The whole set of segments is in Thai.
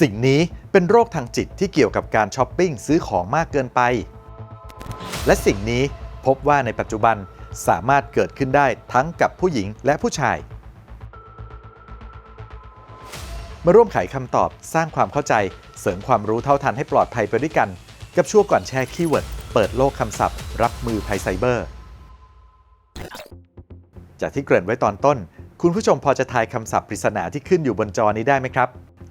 สิ่งนี้เป็นโรคทางจิตที่เกี่ยวกับการช้อปปิ้งซื้อของมากเกินไป และสิ่งนี้พบว่าในปัจจุบันสามารถเกิดขึ้นได้ทั้งกับผู้หญิงและผู้ชาย มาร่วมไขคำตอบสร้างความเข้าใจ เสริมความรู้เท่าทันให้ปลอดภัยไปด้วยกัน กับช่วงก่อนแชร์คีย์เวิร์ดเปิดโลกคำศัพท์ รับมือภัยไซเบอร์ จากที่เกริ่นไว้ตอนต้น คุณผู้ชมพอจะทายคำศัพท์ปริศนาที่ขึ้นอยู่บนจอนี้ได้ไหมครับ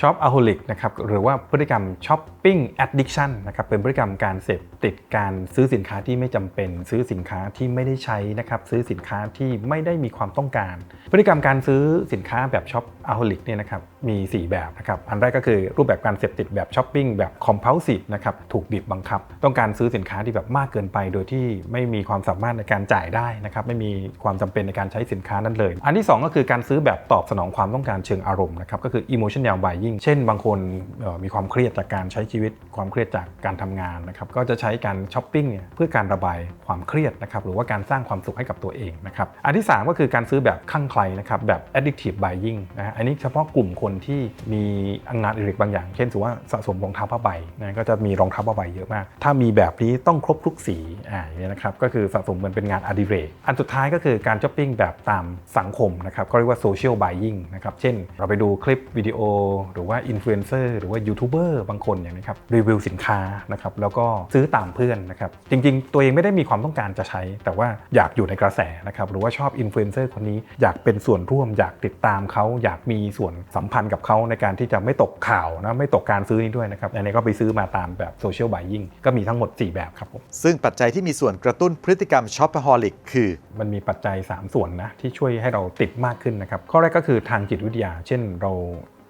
ช็อปอะโฮลิกนะครับหรือว่าพฤติกรรมช้อปปิ้งแอดดิ t ชันนะครับเป็นพฤติกรรมการเสพติดการซื้อสินค้าที่ไม่จำเป็น ซื้อสินค้าที่ไม่ได้ใช้นะครับซื้อสินค้าที่ไม่ได้มีความต้องการ พฤติกรรมการซื้อสินค้าแบบช็อปอะโฮลิกเนี่ยนะครับมี 4 แบบนะครับอันแรกก็คือรูปแบบการเสพติดแบบช้อปปิ้งแบบคอมเพลซีฟนะครับถูกบีบบังคับ ต้องการซื้อสินค้าที่แบบมากเกินไป โดยที่ไม่มีความสามารถในการจ่ายได้นะครับไม่มีความจำเป็นในการใช้สินค้านั้นเลย อันที่สองก็คือการซื้อแบบตอบสนองความต้องการเชิงอารมณ์นะครับก็คือ emotional buying เช่น บางคนมีความเครียดจากการใช้ชีวิต ความเครียดจากการทำงานนะครับ ก็จะใช้การช้อปปิ้งเนี่ยเพื่อการระบายความเครียดนะครับหรือว่าการสร้างความสุขให้กับตัวเองนะครับ อันที่ 3 ก็คือการซื้อแบบคลั่งไคล้นะครับแบบ addictive buying นะฮะอันนี้เฉพาะกลุ่มคนที่มีงานอดิเรกบางอย่าง เช่นสมมติว่าสะสมรองเท้าผ้าใบนะก็จะมีรองเท้าผ้าใบเยอะมาก ถ้ามีแบบนี้ต้องครบทุกสีอ่าอย่างเงี้ยนะครับก็คือสะสมเหมือนเป็นงานอดิเรกอันสุดท้ายก็คือการช้อปปิ้งแบบตามสังคมนะครับก็เรียกว่า social buying นะครับเช่น เราไปดูคลิปวิดีโอหรือว่าอินฟลูเอนเซอร์หรือว่ายูทูบเบอร์บางคนอย่างนี้ครับรีวิวสินค้านะครับแล้วก็ซื้อตามเพื่อนนะครับจริงๆ ตัวเองไม่ได้มีความต้องการจะใช้ แต่ว่าอยากอยู่ในกระแสนะครับหรือว่าชอบอินฟลูเอนเซอร์คนนี้อยากเป็นส่วนร่วม อยากติดตามเขาอยากมีส่วนสัมพันธ์กับเขาในการที่จะไม่ตกข่าวนะไม่ตกการซื้อนี้ด้วยนะครับอันนี้ก็ไปซื้อมาตามแบบโซเชียลบ y ยิ่งก็มีทั้งหมด 4 แบบครับผมซึ่งปัจจัยที่มีส่วนกระตุ้นพฤติกรรมช็อปฮอลิกคือ มันมีปัจจัย 3 ส่วนนะที่ช่วยให้เราติดมากขึ้นนะครับข้อแรกก็คือทางจิตวิทยา เช่นเรา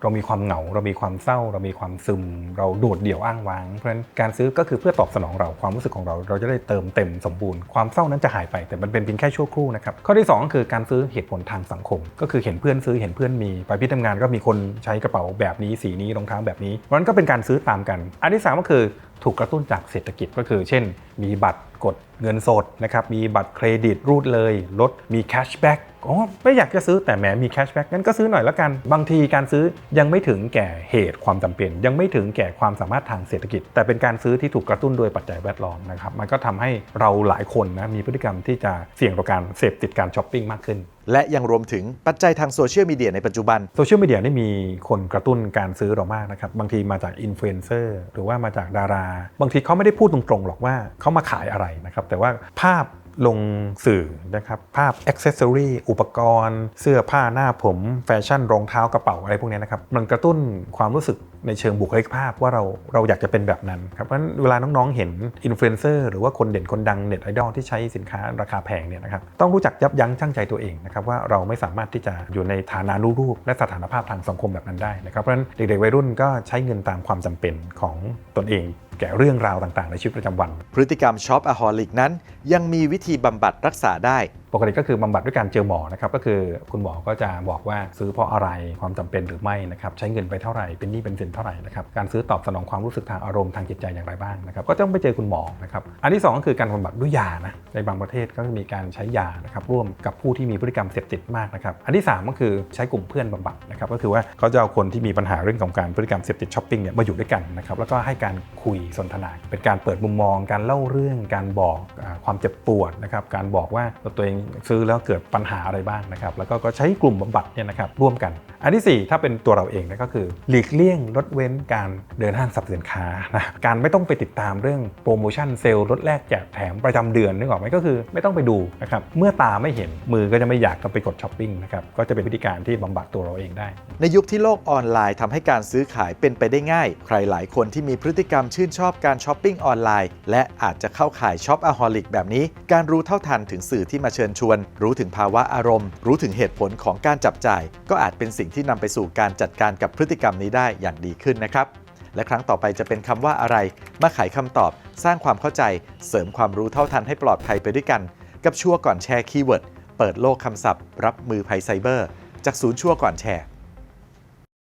เรามีความเหงา เรามีความเศร้า เรามีความซึม เราโดดเดี่ยวอ้างว้าง เพราะฉะนั้นการซื้อก็คือเพื่อตอบสนองเราความรู้สึกของเรา เราจะได้เติมเต็มสมบูรณ์ความเศร้านั้นจะหายไปแต่มันเป็นเพียงแค่ชั่วครู่นะครับข้อที่2ก็คือการซื้อเหตุผลทางสังคม ก็คือเห็นเพื่อนซื้อเห็นเพื่อนมีไปที่ทำงานก็มีคนใช้กระเป๋าแบบนี้สีนี้รองเท้าแบบนี้เพราะนั้นก็เป็นการซื้อตามกัน อันที่สามก็คือถูกกระตุ้นจากเศรษฐกิจก็คือ เช่น มีบัตรกดเงินสดนะครับมีบัตรเครดิตรูดเลยลดมีแคชแบ็ก อ๋อไม่อยากจะซื้อแต่แหมมีแคชแบ็กงั้นก็ซื้อหน่อยแล้วกัน บางทีการซื้อยังไม่ถึงแก่เหตุความจำเป็น ยังไม่ถึงแก่ความสามารถทางเศรษฐกิจ แต่เป็นการซื้อที่ถูกกระตุ้นโดยปัจจัยแวดล้อมนะครับมันก็ทำให้เราหลายคนนะมีพฤติกรรมที่จะเสี่ยงต่อการเสพติดการช้อปปิ้งมากขึ้นและยังรวมถึงปัจจัยทางโซเชียลมีเดียในปัจจุบันโซเชียลมีเดียนี่มีคนกระตุ้นการซื้อเรามากนะครับ บางทีมาจากอินฟลูเอนเซอร์หรือว่ามาจากดารา บางทีเขาไม่ได้พูดตรงๆหรอกว่าเขามาขายอะไรนะครับ แต่ว่าภาพ ลงสื่อนะครับ ภาพอ็อกเซสซอรีอุปกรณ์ เสื้อผ้าหน้าผม แฟชั่นรองเท้ากระเป๋าอะไรพวกนี้นะครับ มันกระตุ้นความรู้สึก ในเชิงบุคลิกภาพว่าเราเราอยากจะเป็นแบบนั้นครับเพราะฉะนั้นเวลาน้องๆเห็นอินฟลูเอนเซอร์หรือว่าคนเด่นคนดังเน็ตไอดอลที่ใช้สินค้าราคาแพงเนี่ยนะครับต้องรู้จักยับยั้งชั่งใจตัวเองนะครับว่าเราไม่สามารถที่จะอยู่ในฐานะรูปและสถานภาพทางสังคมแบบนั้นได้นะครับเพราะฉะนั้นเด็กๆวัยรุ่นก็ใช้เงินตามความจำเป็นของตนเองแก่เรื่องราวต่างๆ ในชีวิตประจำวัน พฤติกรรมช็อปอะฮอลิกนั้น ยังมีวิธีบำบัดรักษาได้ ปกติก็คือบำบัดด้วยการเจอหมอนะครับก็คือคุณหมอก็จะบอกว่าซื้อเพราะอะไรความจำเป็นหรือไม่นะครับใช้เงินไปเท่าไหร่เป็นหนี้เป็นสินเท่าไหร่นะครับการซื้อตอบสนองความรู้สึกทางอารมณ์ทางจิตใจอย่างไรบ้างนะครับก็ต้องไปเจอคุณหมอนะครับอันที่สองก็คือการบำบัดด้วยยานะในบางประเทศก็มีการใช้ยานะครับร่วมกับผู้ที่มีพฤติกรรมเสพติดมากนะครับอันที่สามก็คือใช้กลุ่มเพื่อนบำบัดนะครับก็คือว่าเขาจะเอาคนที่มีปัญหาเรื่องของการพฤติกรรมเสพติดช้อปปิ้งเนี่ยมาอยู่ด้วยกันนะครับแล้วก็ให้การคุยสนทนา เป็นการเปิดมุมมอง การเล่าเรื่อง การบอกความเจ็บปวดนะครับการบอกว่าตัวเองซื้อแล้วเกิดปัญหาอะไรบ้างนะครับแล้วก็ใช้กลุ่มบำบัดเนี่ยนะครับร่วมกัน อันที่ 4 ถ้าเป็นตัวเราเองนะก็คือ หลีกเลี่ยงลดเว้นการเดินห้างสรรพสินค้านะการไม่ต้องไปติดตามเรื่องโปรโมชั่นเซลล์ลดแลกแจกแถมประจำเดือนนึกออกไหมก็คือไม่ต้องไปดูนะครับเมื่อตาไม่เห็นมือก็จะไม่อยากจะไปกดช้อปปิ้งนะครับก็จะเป็นวิธีการที่บำบัดตัวเราเองได้ ในยุคที่โลกออนไลน์ทำให้การซื้อขายเป็นไปได้ง่าย ใครหลายคนที่มีพฤติกรรมชื่นชอบการช้อปปิ้งออนไลน์ และอาจจะเข้าข่ายช็อปอะฮอลิกแบบนี้ การรู้เท่าทันถึงสื่อที่มาเชิญชวน รู้ถึงภาวะอารมณ์ รู้ถึงเหตุผลของการจับจ่าย ก็อาจเป็นสิ่งที่นำไปสู่การจัดการกับพฤติกรรมนี้ได้อย่างดีขึ้นนะครับ และครั้งต่อไปจะเป็นคำว่าอะไร มาไขคำตอบ สร้างความเข้าใจ เสริมความรู้เท่าทันให้ปลอดภัยไปด้วยกัน กับชั่วก่อนแชร์คีย์เวิร์ด เปิดโลกคำศัพท์ รับมือภัยไซเบอร์ จากศูนย์ชั่วก่อนแชร์